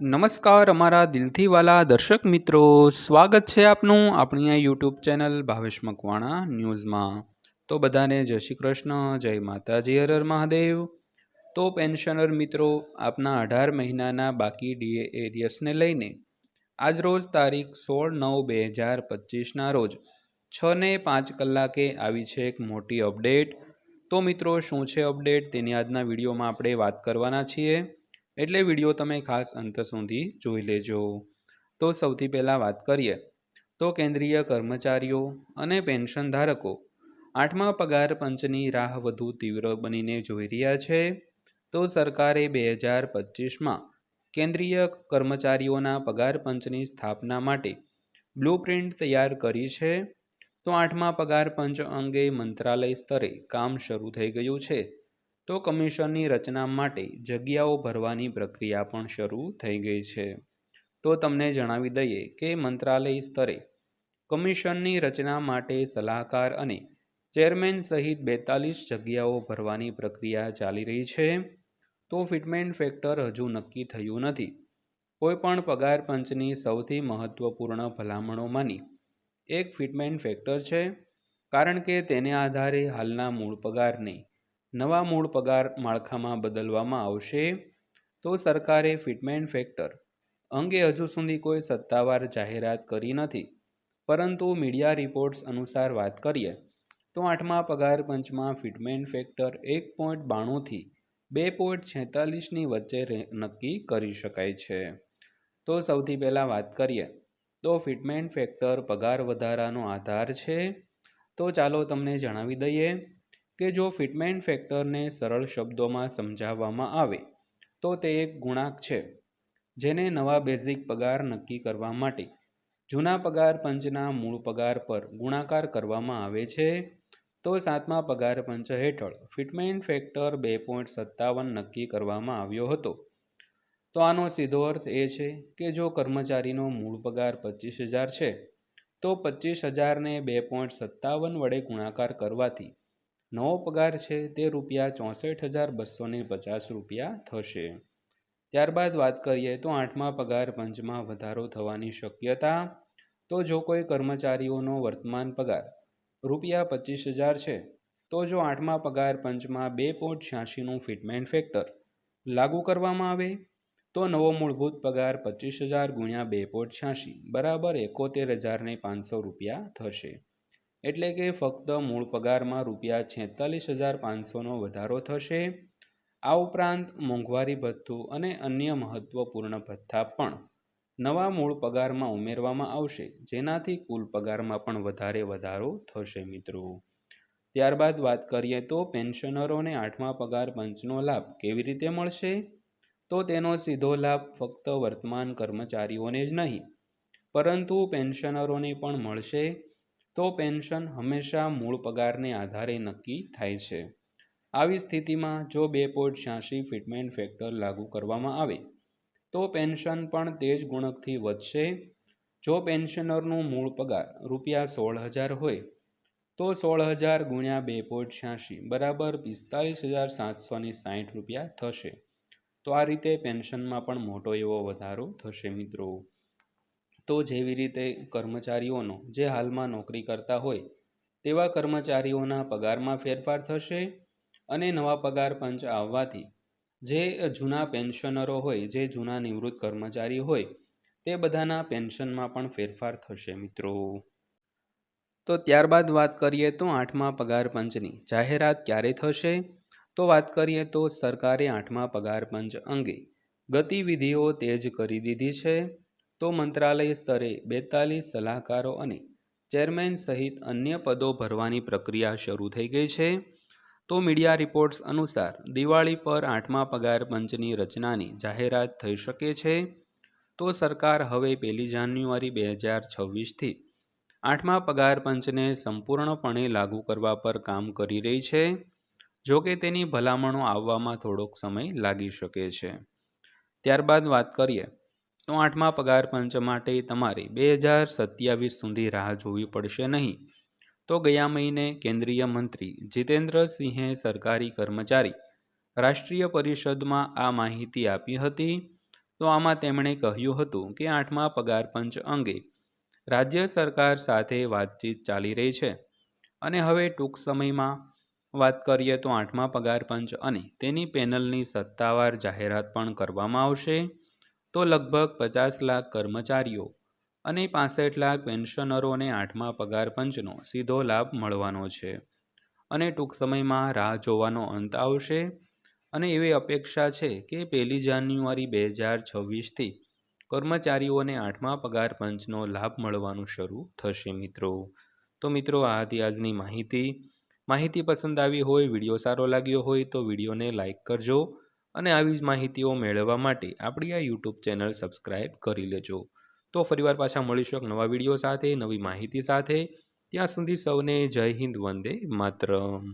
નમસ્કાર અમારા દિલથી વાલા દર્શક મિત્રો. સ્વાગત છે આપનું આપણી આ યુટ્યુબ ચેનલ ભાવેશ મકવાણા ન્યૂઝમાં. તો બધાને જય શ્રી કૃષ્ણ, જય માતાજી હરર મહાદેવ. તો પેન્શનર મિત્રો, આપના અઢાર મહિનાના બાકી ડીએ એરિયસને લઈને આજરોજ તારીખ સોળ નવ બે હજાર પચીસના રોજ છ ને પાંચ કલાકે આવી છે એક મોટી અપડેટ તો મિત્રો, શું છે અપડેટ તેની આજના વિડીયોમાં આપણે વાત કરવાના છીએ. એટલે વીડિયો તમે ખાસ અંત સુધી જોઈ લેજો. તો સૌથી પહેલાં વાત કરીએ, તો કેન્દ્રીય કર્મચારીઓ અને પેન્શન ધારકો. આઠમા પગાર પંચની રાહ વધુ તીવ્ર બનીને જોઈ રહ્યા છે. તો સરકારે બે હજાર પચીસમાં કેન્દ્રીય કર્મચારીઓના પગાર પંચની સ્થાપના માટે બ્લુપ્રિન્ટ તૈયાર કરી છે. તો આઠમા પગાર પંચ અંગે મંત્રાલય સ્તરે કામ શરૂ થઈ ગયું છે. તો કમિશનની રચના માટે જગ્યાઓ ભરવાની પ્રક્રિયા પણ શરૂ થઈ ગઈ છે. તો તમને જણાવી દઈએ કે મંત્રાલય સ્તરે કમિશનની રચના માટે સલાહકાર અને ચેરમેન સહિત બેતાલીસ જગ્યાઓ ભરવાની પ્રક્રિયા ચાલી રહી છે. તો ફિટમેન્ટ ફેક્ટર હજુ નક્કી થયું નથી. કોઈપણ પગાર પંચની સૌથી મહત્વપૂર્ણ ભલામણોમાંની એક ફિટમેન્ટ ફેક્ટર છે, કારણ કે તેને આધારે હાલના મૂળ પગારને નવા મૂળ પગાર માળખામાં બદલવામાં આવશે તો સરકારે ફિટમેન્ટ ફેક્ટર અંગે હજુ સુધી કોઈ સત્તાવાર જાહેરાત કરી નથી. પરંતુ મીડિયા રિપોર્ટ્સ અનુસાર વાત કરીએ તો આઠમા પગાર પંચમાં ફિટમેન્ટ ફેક્ટર એક પોઈન્ટ બાણુંથી બે પોઈન્ટ છેતાલીસની વચ્ચે નક્કી કરી શકાય છે. તો સૌથી પહેલાં વાત કરીએ તો ફિટમેન્ટ ફેક્ટર પગાર વધારાનો આધાર છે. તો ચાલો તમને જણાવી દઈએ કે જો ફિટમેન્ટ ફેક્ટરને સરળ શબ્દોમાં સમજાવવામાં આવે, તો તે એક ગુણાંક છે, જેને નવા બેઝિક પગાર નક્કી કરવા માટે. જૂના પગાર પંચના મૂળ પગાર પર ગુણાકાર કરવામાં આવે છે, તો સાતમા પગાર પંચ હેઠળ ફિટમેન્ટ ફેક્ટર બે પોઈન્ટ સત્તાવન નક્કી કરવામાં આવ્યો હતો. તો આનો સીધો અર્થ એ છે કે જો કર્મચારીનો મૂળ પગાર પચીસ હજાર છે, તો પચીસ હજારને બે પોઈન્ટ સત્તાવન વડે ગુણાકાર કરવાથી નવો પગાર છે તે રૂપિયા ચોસઠ હજાર બસો પચાસ રૂપિયા થશે. ત્યારબાદ વાત કરીએ તો આઠમા પગાર પંચમાં વધારો થવાની શક્યતા. તો જો કોઈ કર્મચારીઓનો વર્તમાન પગાર રૂપિયા પચીસ હજાર છે, તો જો આઠમા પગાર પંચમાં બે પોઈન્ટ છ્યાસીનું ફિટમેન્ટ ફેક્ટર લાગુ કરવામાં આવે, તો નવો મૂળભૂત પગાર પચીસ હજાર ગુણ્યા બે પોઈન્ટ છ્યાસી બરાબર એકોતેર હજારને પાંચસો રૂપિયા થશે. એટલે કે ફક્ત મૂળ પગારમાં રૂપિયા છેતાલીસ હજાર પાંચસોનો વધારો થશે. આ ઉપરાંત મોંઘવારી ભથ્થું અને અન્ય મહત્ત્વપૂર્ણ ભથ્થા પણ નવા મૂળ પગારમાં ઉમેરવામાં આવશે. જેનાથી કુલ પગારમાં પણ વધારે વધારો થશે મિત્રો. ત્યારબાદ વાત કરીએ તો પેન્શનરોને આઠમા પગાર પંચનો લાભ કેવી રીતે મળશે? તો તેનો સીધો લાભ ફક્ત વર્તમાન કર્મચારીઓને જ નહીં, પરંતુ પેન્શનરોને પણ મળશે. તો પેન્શન હંમેશા મૂળ પગારને આધારે નક્કી થાય છે. આવી સ્થિતિમાં જો બે પોઈન્ટ છ્યાસી ફિટમેન્ટ ફેક્ટર લાગુ કરવામાં આવે, તો પેન્શન પણ તે જ ગુણકથી વધશે. જો પેન્શનરનું મૂળ પગાર રૂપિયા સોળ હજાર હોય, તો સોળ હજાર ગુણ્યા બે પોઈન્ટ છ્યાસી બરાબર પિસ્તાલીસ હજાર સાતસોની સાઠ રૂપિયા થશે. તો આ રીતે પેન્શનમાં પણ મોટો એવો વધારો થશે મિત્રો. તો જેવી રીતે કર્મચારીઓનો જે હાલમાં નોકરી કરતા હોય, તેવા કર્મચારીઓના પગારમાં ફેરફાર થશે અને નવા પગાર પંચ આવવાથી જે જૂના પેન્શનરો હોય, જે જૂના નિવૃત્ત કર્મચારી હોય, તે બધાના પેન્શનમાં પણ ફેરફાર થશે મિત્રો. તો ત્યારબાદ વાત કરીએ તો આઠમા પગાર પંચની. જાહેરાત ક્યારે થશે? તો વાત કરીએ તો સરકારે આઠમા પગાર પંચ અંગે ગતિવિધિઓ તેજ કરી દીધી છે. તો મંત્રાલય સ્તરે બેતાલીસ સલાહકારો અને ચેરમેન સહિત અન્ય પદો ભરવાની પ્રક્રિયા શરૂ થઈ ગઈ છે. તો મીડિયા રિપોર્ટ્સ અનુસાર દિવાળી પર આઠમા પગાર પંચની રચનાની જાહેરાત થઈ શકે છે. તો સરકાર હવે પહેલી જાન્યુઆરી બે હજાર છવ્વીસથી આઠમા પગાર પંચને સંપૂર્ણપણે લાગુ કરવા પર કામ કરી રહી છે. જો કે તેની ભલામણો આવવામાં થોડોક સમય લાગી શકે છે. ત્યારબાદ વાત કરીએ તો આઠમા પગાર પંચ માટે તમારે બે હજાર સત્યાવીસ સુધી રાહ જોવી પડશે નહીં. તો ગયા મહિને કેન્દ્રીય મંત્રી જીતેન્દ્રસિંહે સરકારી કર્મચારી રાષ્ટ્રીય પરિષદમાં આ માહિતી આપી હતી. તો આમાં તેમણે કહ્યું હતું કે આઠમા પગાર પંચ અંગે રાજ્ય સરકાર સાથે વાતચીત ચાલી રહી છે. અને હવે ટૂંક સમયમાં વાત કરીએ તો આઠમા પગાર પંચ અને તેની પેનલની સત્તાવાર જાહેરાત પણ કરવામાં આવશે. તો લગભગ પચાસ લાખ કર્મચારીઓ અને પાસઠ લાખ પેન્શનરોને આઠમા પગાર પંચનો સીધો લાભ મળવાનો છે. અને ટૂંક સમયમાં રાહ જોવાનો અંત આવશે અને એવી અપેક્ષા છે કે પહેલી જાન્યુઆરી બે હજાર છવ્વીસથી કર્મચારીઓને આઠમા પગાર પંચનો લાભ મળવાનું શરૂ થશે મિત્રો. તો મિત્રો, આ હતી આજની માહિતી. માહિતી પસંદ આવી હોય, વીડિયો સારો લાગ્યો હોય તો વિડીયોને લાઇક કરજો. અને આવી જ માહિતીઓ મેળવવા માટે આપણી આ યુટ્યુબ ચેનલ સબસ્ક્રાઈબ કરી લેજો. તો ફરીવાર પાછા મળીશું એક નવા વીડિયો સાથે, નવી માહિતી સાથે. ત્યાં સુધી સૌને જય હિન્દ, વંદે માતરમ.